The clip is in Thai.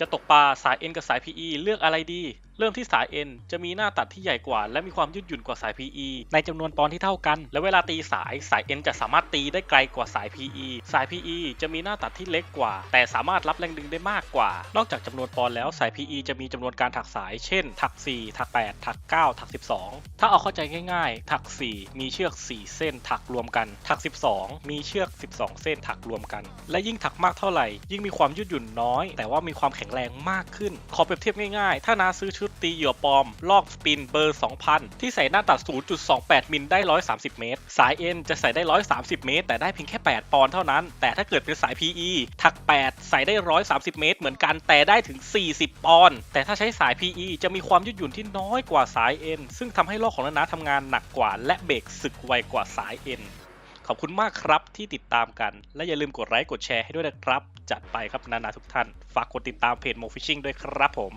จะตกปลาสาย N กับสาย PE เลือกอะไรดีเริ่มที่สาย N จะมีหน้าตัดที่ใหญ่กว่า และมีความยืดหยุ่นกว่าสาย PE ในจำนวนปอนที่เท่ากัน และเวลาตีสายสาย N จะสามารถตีได้ไกลกว่าสาย PE สาย PE จะมีหน้าตัดที่เล็กกว่า แต่สามารถรับแรงดึงได้มากกว่า นอกจากจำนวนปอนแล้วสาย PE จะมีจำนวนการถักสาย เช่น ถัก 4 ถัก 8 ถัก 9 ถัก 12 ถ้าเอาเข้าใจง่าย ๆ ถัก 4 มีเชือก 4 เส้น ถักรวมกัน ถัก 12 มีเชือก 12 เส้นถักรวมกัน และยิ่งถักมากเท่าไหร่ ยิ่งมีความยืดหยุ่นน้อย แต่ว่ามีความแข็งแรงมากขึ้น ขอเปรียบเทียบง่ายๆ ถ้านาซื้อชุดตีเหยื่อปลอม ลอกสปินเบอร์ 2000 ที่ใส่หน้าตัด 0.28 มิลได้ 130 เมตร สาย N จะใส่ได้ 130 เมตร แต่ได้เพียงแค่ 8 ปอนด์เท่านั้น แต่ถ้าเกิดเป็นสาย PE ถัก 8 ใส่ได้ 130 เมตร เหมือนกันแต่ได้ถึง 40 ปอนด์แต่ถ้าใช้สาย PE จะมีความยืดหยุ่นที่น้อยกว่าสาย N ซึ่งทำให้ลอกของนานาทำงานหนักกว่า และเบรกสึกไวกว่าสาย N ขอบคุณมากครับที่ติดตามกัน และอย่าลืมกดไลค์กดแชร์ให้ด้วยนะครับ จัดไปครับนานาทุกท่าน ฝากกดติดตามเพจโมฟิชชิ่งด้วยครับผม